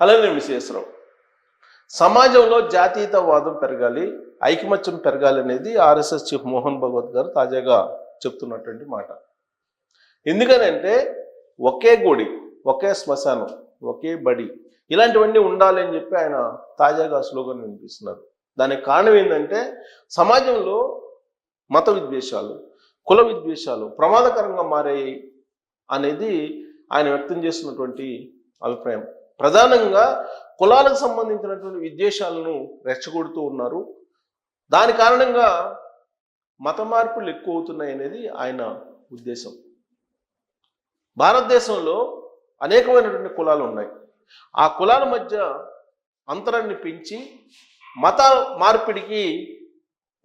అలానే విశేషరావు సమాజంలో జాతీయతవాదం పెరగాలి ఐకమత్యం పెరగాలి అనేది ఆర్ఎస్ఎస్ చీఫ్ మోహన్ భగవత్ గారు తాజాగా చెప్తున్నటువంటి మాట. ఎందుకనంటే ఒకే గుడి ఒకే శ్మశానం ఒకే బడి ఇలాంటివన్నీ ఉండాలి అని చెప్పి ఆయన తాజాగా స్లోగన్ వినిపిస్తున్నారు. దానికి కారణం ఏంటంటే సమాజంలో మత విద్వేషాలు కుల విద్వేషాలు ప్రమాదకరంగా మారాయి అనేది ఆయన వ్యక్తం చేస్తున్నటువంటి అభిప్రాయం. ప్రధానంగా కులాలకు సంబంధించినటువంటి విద్వేషాలను రెచ్చగొడుతూ ఉన్నారు. దాని కారణంగా మత మార్పులు ఎక్కువ అవుతున్నాయి అనేది ఆయన ఉద్దేశం. భారతదేశంలో అనేకమైనటువంటి కులాలు ఉన్నాయి. ఆ కులాల మధ్య అంతరాన్ని పెంచి మత మార్పిడికి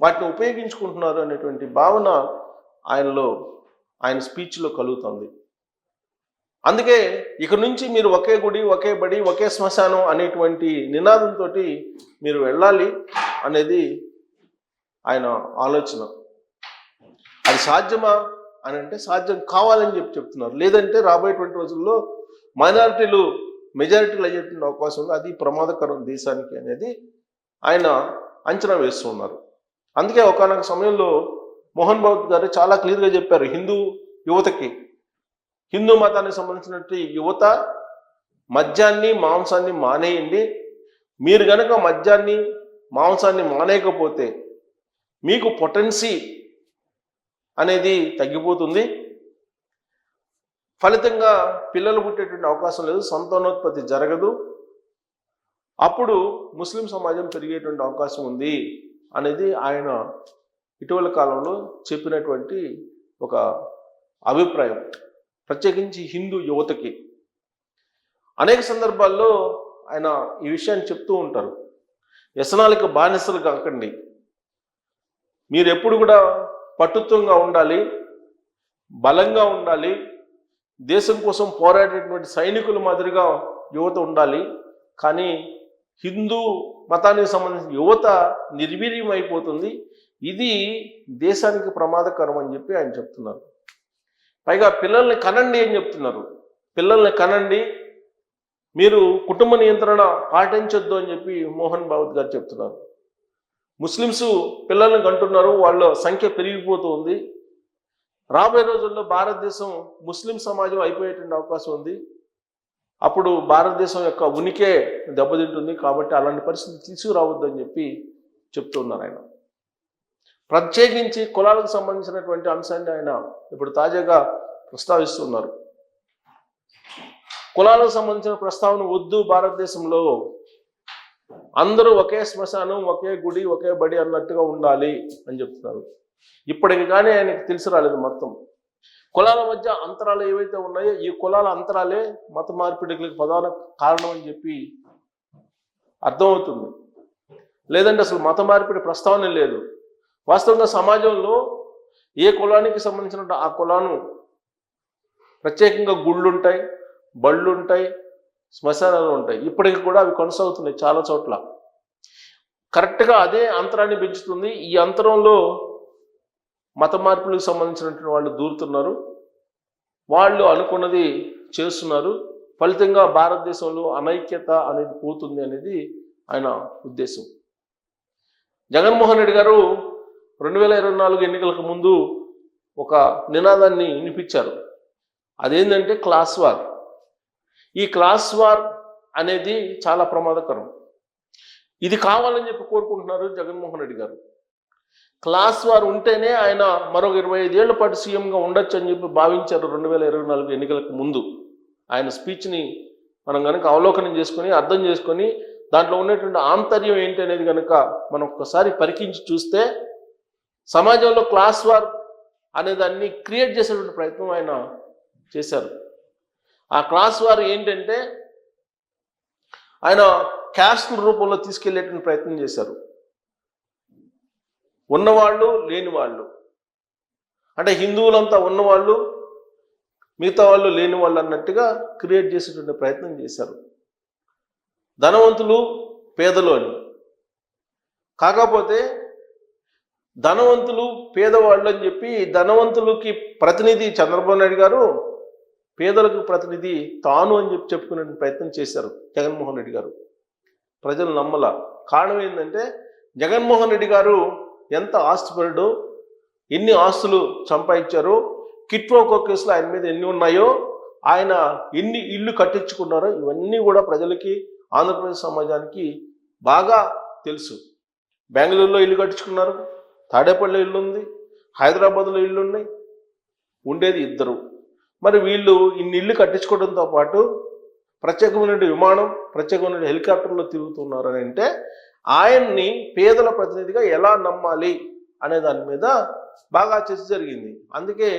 వాటిని ఉపయోగించుకుంటున్నారు అనేటువంటి భావన ఆయనలో ఆయన స్పీచ్లో కలుగుతుంది. అందుకే ఇక నుంచి మీరు ఒకే గుడి ఒకే బడి ఒకే శ్మశానం అనేటువంటి నినాదంతో మీరు వెళ్ళాలి అనేది ఆయన ఆలోచన. అది సాధ్యమా అని అంటే సాధ్యం కావాలని చెప్పి చెప్తున్నారు. లేదంటే రాబోయేటువంటి రోజుల్లో మైనారిటీలు మెజారిటీలు అయ్యేటువంటి అవకాశం ఉంది. అది ప్రమాదకరం దేశానికి అనేది ఆయన అంచనా వేస్తున్నారు అందుకే ఒకనొక సమయంలో మోహన్ బాబు గారు చాలా క్లియర్గా చెప్పారు హిందూ యువతకి. హిందూ మతానికి సంబంధించినటువంటి యువత మద్యాన్ని మాంసాన్ని మానేయండి. మీరు గనక మద్యాన్ని మాంసాన్ని మానేయకపోతే మీకు పొటెన్సీ అనేది తగ్గిపోతుంది. ఫలితంగా పిల్లలు పుట్టేటువంటి అవకాశం లేదు సంతానోత్పత్తి జరగదు. అప్పుడు ముస్లిం సమాజం పెరిగేటువంటి అవకాశం ఉంది అనేది ఆయన ఇటీవల కాలంలో చెప్పినటువంటి ఒక అభిప్రాయం. ప్రత్యేకించి హిందూ యువతకి. అనేక సందర్భాల్లో ఆయన ఈ విషయాన్ని చెప్తూ ఉంటారు. వ్యసనాలకు బానిసలు కాకండి. మీరు ఎప్పుడు కూడా పట్టుత్వంగా ఉండాలి బలంగా ఉండాలి దేశం కోసం పోరాడేటువంటి సైనికుల మాదిరిగా యువత ఉండాలి. కానీ హిందూ మతానికి సంబంధించిన యువత నిర్వీర్యం అయిపోతుంది ఇది దేశానికి ప్రమాదకరం అని చెప్పి ఆయన చెప్తున్నారు. పైగా పిల్లల్ని కనండి అని చెప్తున్నారు. పిల్లల్ని కనండి మీరు కుటుంబ నియంత్రణ పాటించొద్దు అని చెప్పి మోహన్ భావత్ గారు చెప్తున్నారు. ముస్లిమ్స్ పిల్లల్ని కంటున్నారు వాళ్ళ సంఖ్య పెరిగిపోతూ ఉంది. రాబోయే రోజుల్లో భారతదేశం ముస్లిం సమాజం అయిపోయేటువంటి అవకాశం ఉంది. అప్పుడు భారతదేశం యొక్క ఉనికే దెబ్బతింటుంది కాబట్టి అలాంటి పరిస్థితి తీసుకురావద్దని చెప్పి చెప్తున్నారు ఆయన. ప్రత్యేకించి కులాలకు సంబంధించినటువంటి అంశాన్ని ఆయన ఇప్పుడు తాజాగా ప్రస్తావిస్తున్నారు. కులాలకు సంబంధించిన ప్రస్తావన వద్దు భారతదేశంలో. అందరూ ఒకే శ్మశానం ఒకే గుడి ఒకే బడి అన్నట్టుగా ఉండాలి అని చెప్తున్నారు. ఇప్పటికి కానీ ఆయనకి తెలిసి రాలేదు మొత్తం. కులాల మధ్య అంతరాలు ఏవైతే ఉన్నాయో ఈ కులాల అంతరాలే మత మార్పిడికి ప్రధాన కారణం అని చెప్పి అర్థమవుతుంది. లేదంటే అసలు మత మార్పిడి ప్రస్తావన లేదు. వాస్తవంగా సమాజంలో ఏ కులానికి సంబంధించిన ఆ కులాను ప్రత్యేకంగా గుళ్ళుంటాయి బళ్ళుంటాయి శ్మశానాలు ఉంటాయి. ఇప్పటికి కూడా అవి కొనసాగుతున్నాయి చాలా చోట్ల. కరెక్ట్గా అదే అంతరాన్ని పెంచుతుంది. ఈ అంతరంలో మత మార్పులకు సంబంధించినటువంటి వాళ్ళు దూరుతున్నారు. వాళ్ళు అనుకున్నది చేస్తున్నారు. ఫలితంగా భారతదేశంలో అనైక్యత అనేది పోతుంది అనేది ఆయన ఉద్దేశం. జగన్మోహన్ రెడ్డి గారు రెండు వేల ఇరవై నాలుగు ఎన్నికలకు ముందు ఒక నినాదాన్ని వినిపించారు. అదేంటంటే క్లాస్ వార్. ఈ క్లాస్ వార్ అనేది చాలా ప్రమాదకరం. ఇది కావాలని చెప్పి కోరుకుంటున్నారు జగన్మోహన్ రెడ్డి గారు. క్లాస్ వార్ ఉంటేనే ఆయన మరొక ఇరవై ఐదేళ్ళ పాటు సీఎంగా ఉండొచ్చు అని చెప్పి భావించారు రెండు వేల ఇరవై నాలుగు ఎన్నికలకు ముందు. ఆయన స్పీచ్ని మనం కనుక అవలోకనం చేసుకొని అర్థం చేసుకొని దాంట్లో ఉన్నటువంటి ఆంతర్యం ఏంటి అనేది కనుక మనం ఒక్కసారి పరికించి చూస్తే సమాజంలో క్లాస్ వార్ అనే దాన్ని క్రియేట్ చేసేటువంటి ప్రయత్నం ఆయన చేశారు. ఆ క్లాస్ వార్ ఏంటంటే ఆయన క్యాస్ట్ల రూపంలో తీసుకెళ్ళేటువంటి ప్రయత్నం చేశారు. ఉన్నవాళ్ళు లేని వాళ్ళు అంటే హిందువులంతా ఉన్నవాళ్ళు మిగతా వాళ్ళు లేని వాళ్ళు అన్నట్టుగా క్రియేట్ చేసేటువంటి ప్రయత్నం చేశారు. ధనవంతులు పేదలు అని. కాకపోతే ధనవంతులు పేదవాళ్ళు అని చెప్పి ధనవంతులకి ప్రతినిధి చంద్రబాబు నాయుడు గారు పేదలకు ప్రతినిధి తాను అని చెప్పి చెప్పుకునే ప్రయత్నం చేశారు జగన్మోహన్ రెడ్డి గారు. ప్రజలు నమ్మల. కారణం ఏంటంటే జగన్మోహన్ రెడ్డి గారు ఎంత ఆస్తిపరుడు ఎన్ని ఆస్తులు సంపాదించారో కిట్వోకో కేసులు ఆయన మీద ఎన్ని ఉన్నాయో ఆయన ఎన్ని ఇల్లు కట్టించుకున్నారో ఇవన్నీ కూడా ప్రజలకి ఆంధ్రప్రదేశ్ సమాజానికి బాగా తెలుసు. బెంగళూరులో ఇల్లు కట్టించుకున్నారు. తాడేపల్లిలో ఇల్లు ఉంది హైదరాబాద్లో ఇల్లు ఉన్నాయి ఉండేది ఇద్దరు. మరి వీళ్ళు ఇన్ని ఇల్లు కట్టించుకోవడంతో పాటు ప్రత్యేకమైన విమానం ప్రత్యేకమైన హెలికాప్టర్లో తిరుగుతున్నారు అని అంటే ఆయన్ని పేదల ప్రతినిధిగా ఎలా నమ్మాలి అనే దాని మీద బాగా చర్చ జరిగింది. అందుకే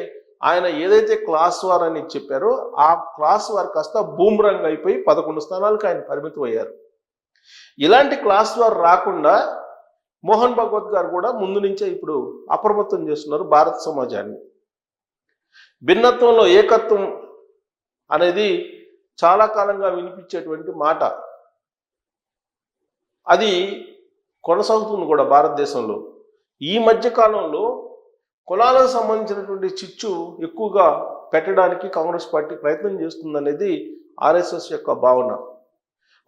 ఆయన ఏదైతే క్లాస్ వార్ అని చెప్పారో ఆ క్లాస్ వార్ కాస్త బూమ్రంగ్ అయిపోయి పదకొండు స్థానాలకు ఆయన పరిమితం అయ్యారు ఇలాంటి క్లాస్ వార్ రాకుండా మోహన్ భగవత్ గారు కూడా ముందు నుంచే ఇప్పుడు అప్రమత్తం చేస్తున్నారు భారత సమాజాన్ని. భిన్నత్వంలో ఏకత్వం అనేది చాలా కాలంగా వినిపించేటువంటి మాట. అది కొనసాగుతుంది కూడా భారతదేశంలో. ఈ మధ్య కాలంలో కులాలకు సంబంధించినటువంటి చిచ్చు ఎక్కువగా పెట్టడానికి కాంగ్రెస్ పార్టీ ప్రయత్నం చేస్తుందనేది ఆర్ఎస్ఎస్ యొక్క భావన.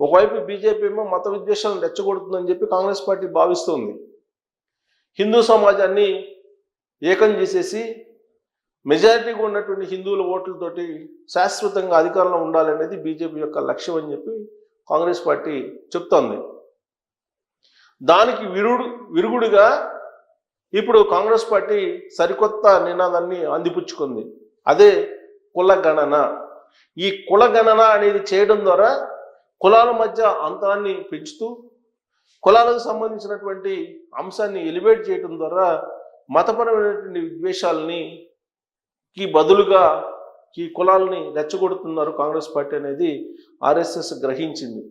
ఒకవైపు బీజేపీ ఏమో మత విద్వేషాలను రెచ్చగొడుతుందని చెప్పి కాంగ్రెస్ పార్టీ భావిస్తుంది. హిందూ సమాజాన్ని ఏకం చేసేసి మెజారిటీగా ఉన్నటువంటి హిందువుల ఓట్లతోటి శాశ్వతంగా అధికారంలో ఉండాలనేది బీజేపీ యొక్క లక్ష్యం అని చెప్పి కాంగ్రెస్ పార్టీ చెప్తోంది. దానికి విరుడు విరుగుడుగా ఇప్పుడు కాంగ్రెస్ పార్టీ సరికొత్త నినాదాన్ని అందిపుచ్చుకుంది. అదే కుల గణన. ఈ కుల గణన అనేది చేయడం ద్వారా కులాల మధ్య అంతరాన్ని పెంచుతూ కులాలకు సంబంధించినటువంటి అంశాన్ని ఎలివేట్ చేయడం ద్వారా మతపరమైనటువంటి విద్వేషాలని కి బదులుగా ఈ కులాలని రెచ్చగొడుతున్నారు కాంగ్రెస్ పార్టీ అనేది ఆర్ఎస్ఎస్ గ్రహించింది.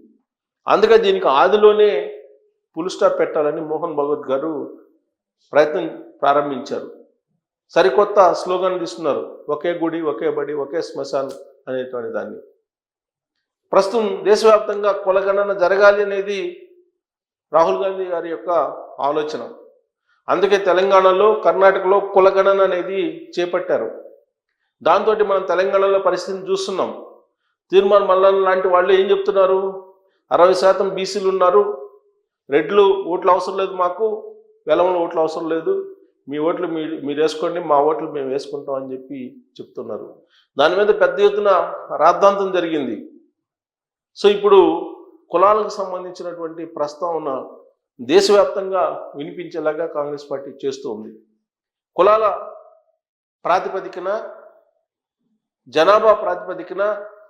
అందుకే దీనికి ఆదిలోనే పులుస్టాప్ పెట్టాలని మోహన్ భగవత్ గారు ప్రయత్నం ప్రారంభించారు. సరికొత్త స్లోగన్ తీసుకున్నారు ఒకే గుడి ఒకే బడి ఒకే శ్మశాన్ అనేటువంటి దాన్ని. ప్రస్తుతం దేశవ్యాప్తంగా కులగణన జరగాలి అనేది రాహుల్ గాంధీ గారి యొక్క ఆలోచన. అందుకే తెలంగాణలో కర్ణాటకలో కులగణన అనేది చేపట్టారు. దాంతో మనం తెలంగాణలో పరిస్థితిని చూస్తున్నాం. తీర్మాన్ మల్లన్ లాంటి వాళ్ళు ఏం చెప్తున్నారు? అరవై శాతం బీసీలు ఉన్నారు. రెడ్లు ఓట్లు అవసరం లేదు మాకు. వెలములు ఓట్లు అవసరం లేదు. మీ ఓట్లు మీరు మీరు వేసుకోండి మా ఓట్లు మేము వేసుకుంటాం అని చెప్పి చెప్తున్నారు. దాని మీద పెద్ద ఎత్తున రాద్ధాంతం జరిగింది. సో ఇప్పుడు కులాలకు సంబంధించినటువంటి ప్రస్తావన దేశవ్యాప్తంగా వినిపించేలాగా కాంగ్రెస్ పార్టీ చేస్తూ ఉంది. కులాల ప్రాతిపదికన జనాభా ప్రాతిపదికన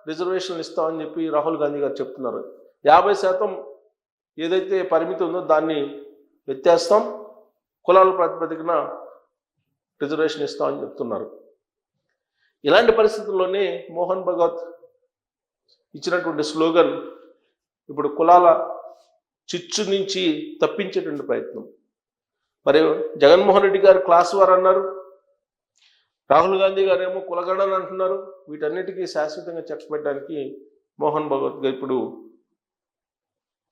రిజర్వేషన్లు ఇస్తామని చెప్పి రాహుల్ గాంధీ గారు చెప్తున్నారు. యాభై శాతం ఏదైతే పరిమితి ఉందో దాన్ని వ్యత్యాసం కులాల ప్రాతిపదికన రిజర్వేషన్ ఇస్తామని చెప్తున్నారు. ఇలాంటి పరిస్థితుల్లోనే మోహన్ భగవత్ ఇచ్చినటువంటి స్లోగన్ ఇప్పుడు కులాల చిచ్చు నుంచి తప్పించేటువంటి ప్రయత్నం. మరి జగన్మోహన్ రెడ్డి గారు క్లాస్ వారు అన్నారు రాహుల్ గాంధీ గారు ఏమో కులగణన అంటున్నారు వీటన్నిటికీ శాశ్వతంగా చెక్ పెట్టడానికి మోహన్ భగవత్ గారు ఇప్పుడు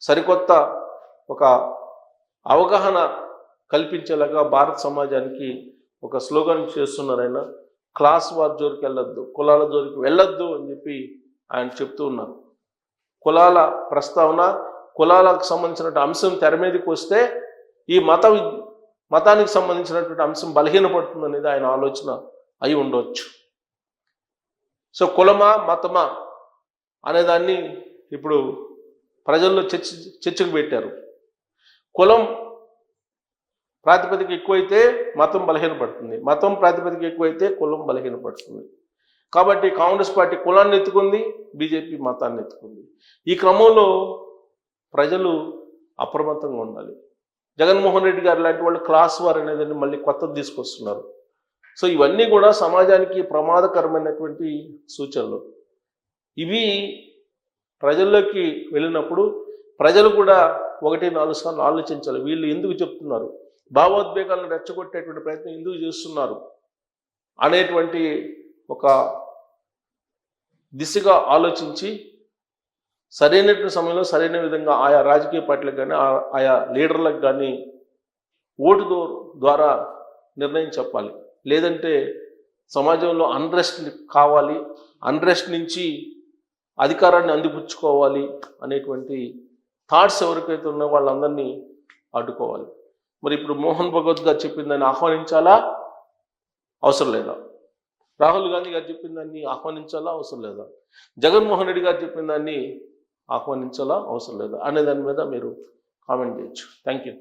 సరికొత్త ఒక అవగాహన కల్పించేలాగా భారత సమాజానికి ఒక స్లోగన్ చేస్తున్నారు ఆయన. క్లాస్ వార్ జోరికి వెళ్ళొద్దు కులాల జోరికి వెళ్ళొద్దు అని చెప్పి ఆయన చెప్తూ ఉన్నారు. కులాల ప్రస్తావన కులాలకు సంబంధించినటువంటి అంశం తెర మీదకి వస్తే ఈ మత మతానికి సంబంధించినటువంటి అంశం బలహీనపడుతుంది అనేది ఆయన ఆలోచన అయి ఉండవచ్చు సో కులమా మతమా అనేదాన్ని ఇప్పుడు ప్రజల్లో చర్చ చర్చకు పెట్టారు. కులం ప్రాతిపదిక ఎక్కువైతే మతం బలహీనపడుతుంది. మతం ప్రాతిపదిక ఎక్కువైతే కులం బలహీనపడుతుంది. కాబట్టి కాంగ్రెస్ పార్టీ కులాన్ని ఎత్తుకుంది బీజేపీ మతాన్ని ఎత్తుకుంది. ఈ క్రమంలో ప్రజలు అప్రమత్తంగా ఉండాలి. జగన్మోహన్ రెడ్డి గారు లాంటి వాళ్ళు క్లాస్ వార్ అనేది మళ్ళీ కొత్తది తీసుకొస్తున్నారు. సో ఇవన్నీ కూడా సమాజానికి ప్రమాదకరమైనటువంటి సూచనలు. ఇవి ప్రజల్లోకి వెళ్ళినప్పుడు ప్రజలు కూడా ఒకటి నాలుగు సార్లు ఆలోచించాలి. వీళ్ళు ఎందుకు చెప్తున్నారు? భావోద్వేగాలను రెచ్చగొట్టేటువంటి ప్రయత్నం ఎందుకు చేస్తున్నారు? అనేటువంటి ఒక దిశగా ఆలోచించి సరైనటువంటి సమయంలో సరైన విధంగా ఆయా రాజకీయ పార్టీలకు కానీ ఆ- ఆయా లీడర్లకు కానీ ఓటు ద్వారా నిర్ణయం చెప్పాలి. లేదంటే సమాజంలో అన్రెస్ట్ కావాలి అన్రెస్ట్ నుంచి అధికారాన్ని అందిపుచ్చుకోవాలి అనేటువంటి థాట్స్ ఎవరికైతే ఉన్నా వాళ్ళందరినీ అడ్డుకోవాలి. మరి ఇప్పుడు మోహన్ భగవత్ గారు చెప్పిందని ఆహ్వానించాలా? అవసరం లేదా? రాహుల్ గాంధీ గారు చెప్పిన దాన్ని ఆహ్వానించాలా? అవసరం లేదా? జగన్మోహన్ రెడ్డి గారు చెప్పిన దాన్ని ఆహ్వానించాలా? అవసరం లేదా? అనే దాని మీద మీరు కామెంట్ చేయొచ్చు. Thank you